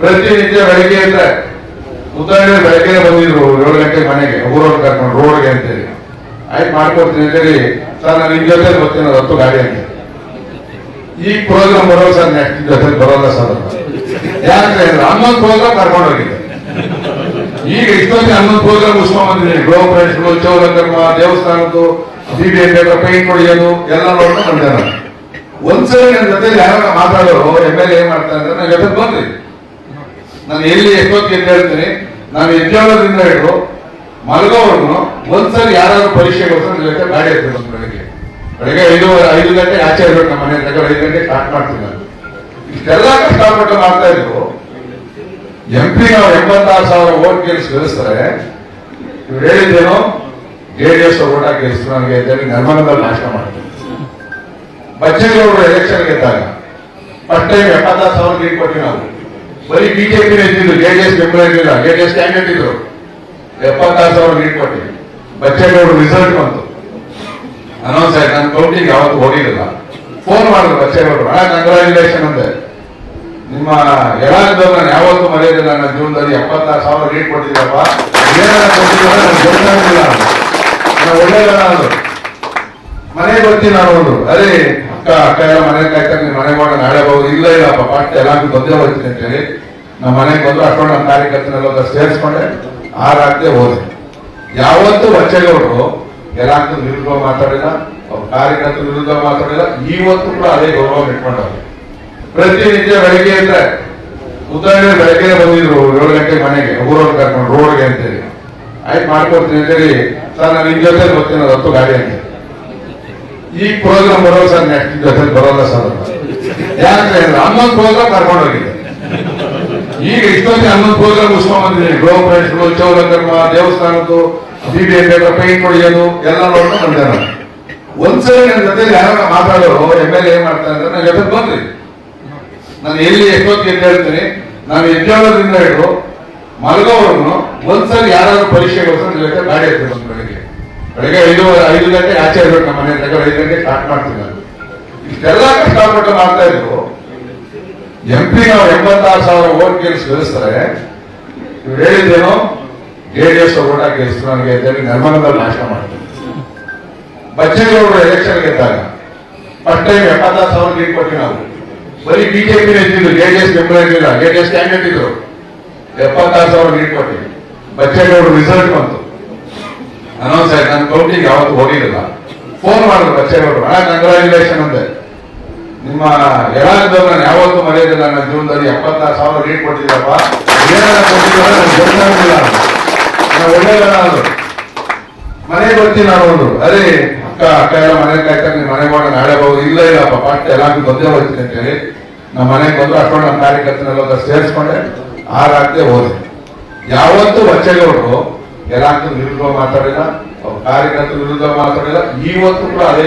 ಪ್ರತಿನಿತ್ಯ ಬೆಳಗ್ಗೆ ಅಂತ ಉದಾಹರಣೆ ಬೆಳಗ್ಗೆ ಬಂದಿದ್ರು, ಏಳು ಗಂಟೆ ಮನೆಗೆ, ಊರವ್ರು ಕರ್ಕೊಂಡು ರೋಡ್ಗೆ ಅಂತೇಳಿ. ಆಯ್ತು ಮಾಡ್ಕೊಡ್ತೀನಿ ಅಂತೇಳಿ, ಸರ್, ನಾನು ನಿಮ್ ಜೊತೆ ಬರ್ತೀನಿ ಅದು ಹತ್ತು ಗಾಡಿ ಅಂತ ಈ ಪ್ರೋಗ್ರಾಮ್ ಬರೋ ಸರ್ ನೆಕ್ಸ್ಟ್ ಜೊತೆ ಬರೋಲ್ಲ ಸರ್ ಯಾಕೆ ಹನ್ನೊಂದು ಪ್ರೋಗ್ರಾಮ್ ಕರ್ಕೊಂಡು ಹೋಗಿದೆ. ಈಗ ಇಷ್ಟೊಂದು ಹನ್ನೊಂದು ಪ್ರೋಗ್ರಾಮ್ ಮುಗಿಸ್ಕೊಂಡ್ ಬಂದಿದ್ದೀನಿ. ಗೃಹ ಪ್ರವೇಶಗಳು ಚೌರಕರ್ಮ ದೇವಸ್ಥಾನದ್ದು ಬೀದಿ ಪೈಂಟ್ ಹೊಡೆಯೋದು, ಎಲ್ಲ ನೋಡ್ಕೊಂಡು ಬಂದೆ ನಾನು. ಒಂದ್ಸಲ ನನ್ನ ಜೊತೆ ಯಾರ ಮಾತಾಡೋರು ಎಂ ಎಲ್ ಎ ಮಾಡ್ತಾರೆ ನನ್ನ ಜೊತೆ ಬಂದ್ರಿ. ನಾನು ಎಲ್ಲಿ ಎಷ್ಟೊತ್ತಿಗೆ ಅಂತ ಹೇಳ್ತೀನಿ, ನಾನು ಎದ್ದೇಳೋದ್ರಿಂದ ಹಿಡಿದು ಮಲಗೋವರೆಗೂ ಒಂದ್ಸರಿ ಯಾರಾದ್ರೂ ಪರೀಕ್ಷೆಗೋಸ್ಕರ ನನ್ನ ಜೊತೆ ಗಾಡಿ ಎತ್ತಿದ್ರು ಬೆಳಗ್ಗೆ. ಬೆಳಗ್ಗೆ ಐದು ಐದು ಗಂಟೆ ಆಚೆ ಇರ್ಬೇಕು ನಮ್ಮ ಮನೆ ಹತ್ರ ಐದು ಗಂಟೆ ಸ್ಟಾರ್ಟ್ ಮಾಡ್ತೀನಿ ನಾನು. ಇಷ್ಟೆಲ್ಲ ಕಷ್ಟಪಟ್ಟು ಮಾಡ್ತಾ ಇದ್ರು. ಎಂ ಪಿ ನಾವು ಎಂಬತ್ತಾರು ಸಾವಿರ ಓಟ್ ಗೆಲ್ಸ್ ಗೆಲ್ಲಿಸ್ತಾರೆ ಇವ್ರು ಹೇಳಿದ್ದೇನು ಜೆಡಿಎಸ್ ಓಟ್ ಗೆಲ್ಲಿಸ್ತು ನನಗೆ ಅಂತೇಳಿ ನಿರ್ಮಾಣದಲ್ಲಿ ನಾಶ ಮಾಡ್ತಾರೆ ಬಚ್ಚೇಗೌಡರು ಎಲೆಕ್ಷನ್ ಗೆದ್ದಾಗ ಫಸ್ಟ್ ಟೈಮ್ ಎಪ್ಪತ್ತಾರು ಸಾವಿರ ಲೀಡ್ ಕೊಟ್ಟಿ ನಾವು. ಬರೀ ಬಿಜೆಪಿ ಇದ್ದಿದ್ದು ಜೆಡಿಎಸ್ ಮೆಂಬರ್ ಇರಲಿಲ್ಲ ಜೆಡಿಎಸ್ ಕ್ಯಾಂಡಿಡೇಟ್ ಇದ್ರು ಎಪ್ಪತ್ತಾರು ಸಾವಿರ ಲೀಡ್ ಕೊಟ್ಟಿ. ಬಚ್ಚೇಗೌಡರು ರಿಸಲ್ಟ್ ಬಂತು. ಅನೌನ್ಸ್ ಆಯ್ತು ನನ್ನ ಕೌಂಟಿಂಗ್ ಯಾವತ್ತು ಹೋಗಿರಲಿಲ್ಲ. ಫೋನ್ ಮಾಡಿದ್ರು ಬಚ್ಚೇಗೌಡರು ಹಣ ಕಂಗ್ರಾಚುಲೇಷನ್ ಅಂದೆ. ನಿಮ್ಮ ಎಲ್ಲ ನಾನು ಯಾವತ್ತೂ ಮರೆಯೋದಿಲ್ಲ, ನನ್ನ ಜೀವನದಲ್ಲಿ ಎಪ್ಪತ್ತಾರು ಸಾವಿರ ಲೀಡ್ ಕೊಟ್ಟಿದ್ದೀರಪ್ಪ ಏನಾರ ಕೊಟ್ಟಿದ್ದೀರ ನನಗೆ ಗೊತ್ತಾಗಿಲ್ಲ ನಾನು ನಾನು ಒಂದು. ಅದೇ ಅಕ್ಕ ಅಕ್ಕ ಎಲ್ಲ ಮನೆ ಕಾಯ್ತಾರೆ ನೀವು ಮನೆ ಮಾಡ ನಾಳೆ ಹೋಗೋದು ಇಲ್ಲ ಇಲ್ಲಪ್ಪ ಪಾಠ ಎಲ್ಲಾರ್ಗೂ ಬಂದೇ ಬರ್ತೀನಿ ಅಂತ ಹೇಳಿ ನಮ್ಮ ಮನೆಗೆ ಬಂದು ಅಷ್ಟೊಂದು ನಮ್ಮ ಕಾರ್ಯಕರ್ತನೆಲ್ಲ ಸೇರಿಸ್ಕೊಂಡೆ ಆರಾಗ್ದೆ ಹೋದೆ. ಯಾವತ್ತೂ ಬಚ್ಚೇಗೌಡರು ಎಲ್ಲಾರ್ಗೂ ವಿರುದ್ಧ ಮಾತಾಡಿಲ್ಲ, ಅವ್ರ ಕಾರ್ಯಕರ್ತರ ವಿರುದ್ಧ ಮಾತಾಡಿಲ್ಲ ಇವತ್ತು ಕೂಡ ಅದೇ ಗೌರವ ಇಟ್ಕೊಂಡವ್ರು. ಪ್ರತಿನಿತ್ಯ ಬೆಳಗ್ಗೆ ಅಂದ್ರೆ ಉದಾಹರಣೆ ಬೆಳಗ್ಗೆ ಬಂದಿದ್ರು, ಏಳು ಗಂಟೆ ಮನೆಗೆ ಊರವ್ರು ಕರ್ಕೊಂಡು ರೋಡ್ಗೆ ಅಂತೇಳಿ. ಆಯ್ತು, ಮಾಡ್ಕೊಡ್ತೀನಿ ಅಂತೇಳಿ ಸರ್, ನಾನು ನಿಮ್ ಜೊತೆ ಬರ್ತೀನಿ, ಅದು ಹತ್ತು ಗಾಡಿ ಅಂತ ಈ ಪ್ರೋಗ್ರಾಮ್ ಬರೋ ಸರ್ ನೆಕ್ಸ್ಟ್ ಜೊತೆ ಬರೋಲ್ಲ ಸರ್. ಯಾಕಂದ್ರೆ ಹನ್ನೊಂದು ಪ್ರೋಗ್ರಾಮ್ ಕರ್ಕೊಂಡು ಹೋಗಿದೆ ಈಗ ಇಷ್ಟೊಂದು ಹನ್ನೊಂದು ಪ್ರೋಗ್ರಾಮ್ ಉತ್ಸವ ಬಂದಿದೆ ಗೃಹ ಪ್ರವೇಶಗಳು ಚೌರಕರ್ಮ ದೇವಸ್ಥಾನದ್ದು ಬೀದಿ ಪೈಂಟ್ ಹೊಡೆಯೋದು, ಎಲ್ಲ ನೋಡ್ಕೊಂಡು ಬಂದೆ ಒಂದ್ಸಲ ನನ್ನ ಜೊತೆ ಯಾರು ಮಾತಾಡೋರು ಎಂ ಎಲ್ ಏನ್ ಮಾಡ್ತಾರೆ ಅಂದ್ರೆ ನನ್ನ ಜೊತೆ ಬಂದ್ರಿ. ನಾನು ಎಲ್ಲಿ ಎಷ್ಟೊತ್ತು ಅಂತ ಹೇಳ್ತೀನಿ. ನಾನು ಎದ್ದೇಳೋದ್ರಿಂದ ಹಿಡಿದು ಮಲಗೋವ್ರನ್ನು ಒಂದ್ಸಲ ಯಾರಾದ್ರೂ ಪರೀಕ್ಷೆಗೋಸ್ಕರ ನನ್ನ ಜೊತೆ ಗಾಡಿ ಎತ್ತಿದ್ರು ಬೆಳಗ್ಗೆ ಬೆಳಗ್ಗೆ ಐದು ಐದು ಗಂಟೆ ಆಚೆ ಇರ್ಬೇಕು ನಮ್ಮ ಮನೆ ತಗೊಂಡು ಐದು ಗಂಟೆ ಸ್ಟಾರ್ಟ್ ಮಾಡ್ತೀನಿ ನಾನು. ಇಷ್ಟೆಲ್ಲ ಕಷ್ಟಪಟ್ಟು ಮಾಡ್ತಾ ಇದ್ರು. ಎಂ ಪಿ ನಾವು ಎಂಬತ್ತಾರು ಸಾವಿರ ಓಟ್ ಗೆಲ್ಸ್ ಗೆಲ್ಲಿಸ್ತಾರೆ ಇವ್ರು ಹೇಳಿದ್ದೇನು? ಎಸ್ ಓಟ್ ಹಾಕಿ ಗೆಲ್ಲಿಸ್ತು ನನಗೆ ಅಂತೇಳಿ ನಿರ್ಮಾಣದಲ್ಲಿ ನಾಶ ಮಾಡ್ತಾರೆ ಬಚ್ಚೇಗೌಡರು ಎಲೆಕ್ಷನ್ ಗೆದ್ದಾಗ ಫಸ್ಟ್ ಟೈಮ್ ಎಪ್ಪತ್ತಾರು ಸಾವಿರ ಲೀಡ್ ಕೊಟ್ಟಿ ನಾವು. ಬರೀ ಬಿಜೆಪಿ ಇದ್ದಿದ್ದು ಎಸ್ ಬೆಂಬಲ ಇರಲಿಲ್ಲ ಎಸ್ ಕ್ಯಾಂಡಿಡೇಟ್ ಇದ್ರು. ಎಪ್ಪತ್ತಾರು ಸಾವಿರ ಲೀಡ್ ಕೊಟ್ಟಿ ಬಚ್ಚೇಗೌಡರು ರಿಸಲ್ಟ್ ಬಂತು. ಅನೌನ್ಸ್ ಆಯ್ತು ನಾನು ಕೌಟಿಗೆ ಯಾವತ್ತು ಹೋಗಿರಲ್ಲ ಫೋನ್ ಮಾಡಿದ್ರು ಬಚ್ಚೇಗೌಡರು ಹಣ ಕಂಗ್ರಾಚುಲೇಷನ್ ಅಂದೆ. ನಿಮ್ಮ ಎಳಾಗದವ್ರು ನಾನು ಯಾವತ್ತೂ ಮರೆಯೋದಿಲ್ಲ ನನ್ನ ಜೀವನದಲ್ಲಿ ಎಪ್ಪತ್ತಾರು ಸಾವಿರ ಲೀಡ್ ಕೊಟ್ಟಿದ್ದೀರಪ್ಪ. ಏನಾರ ಕೊಟ್ಟಿದ್ದೀರ? ನನಗೆ ಗೊತ್ತಾಗಿಲ್ಲ ನಾನು. ಒಳ್ಳೆ ಜನ ಮನೆಗೆ ಬರ್ತೀನಿ ನಾನು ಒಂದು ಅದೇ ಅಕ್ಕ ಅಕ್ಕ ಎಲ್ಲ ಮನೆ ಕಾಯ್ತಾರೆ ನಿಮ್ಮ ಮನೆಗೆ ಹೋಗೋಣ ನಾಳೆ ಹೋಗಿ ಇಲ್ಲ ಇಲ್ಲಪ್ಪ ಫಸ್ಟ್ ಎಲ್ಲಾರ್ಗೂ ಬಂದೇ ಹೋಗ್ತೀನಿ ಅಂತ ಹೇಳಿ ನಮ್ಮ ಮನೆಗೆ ಬಂದು ಅಷ್ಟೊಂದು ನಮ್ಮ ಕಾರ್ಯಕರ್ತನೆಲ್ಲ ಸೇರಿಸ್ಕೊಂಡೆ. ಆರಾಗ್ದೆ ಹೋದೆ. ಯಾವತ್ತೂ ಬಚ್ಚೇಗೌಡರು ಎಲ್ಲಾರ್ಗೂ ವಿರುದ್ಧ ಮಾತಾಡಿಲ್ಲ ಅವ್ರ ಕಾರ್ಯಕರ್ತರ ವಿರುದ್ಧ ಮಾತಾಡಿಲ್ಲ ಇವತ್ತು ಕೂಡ ಅದೇ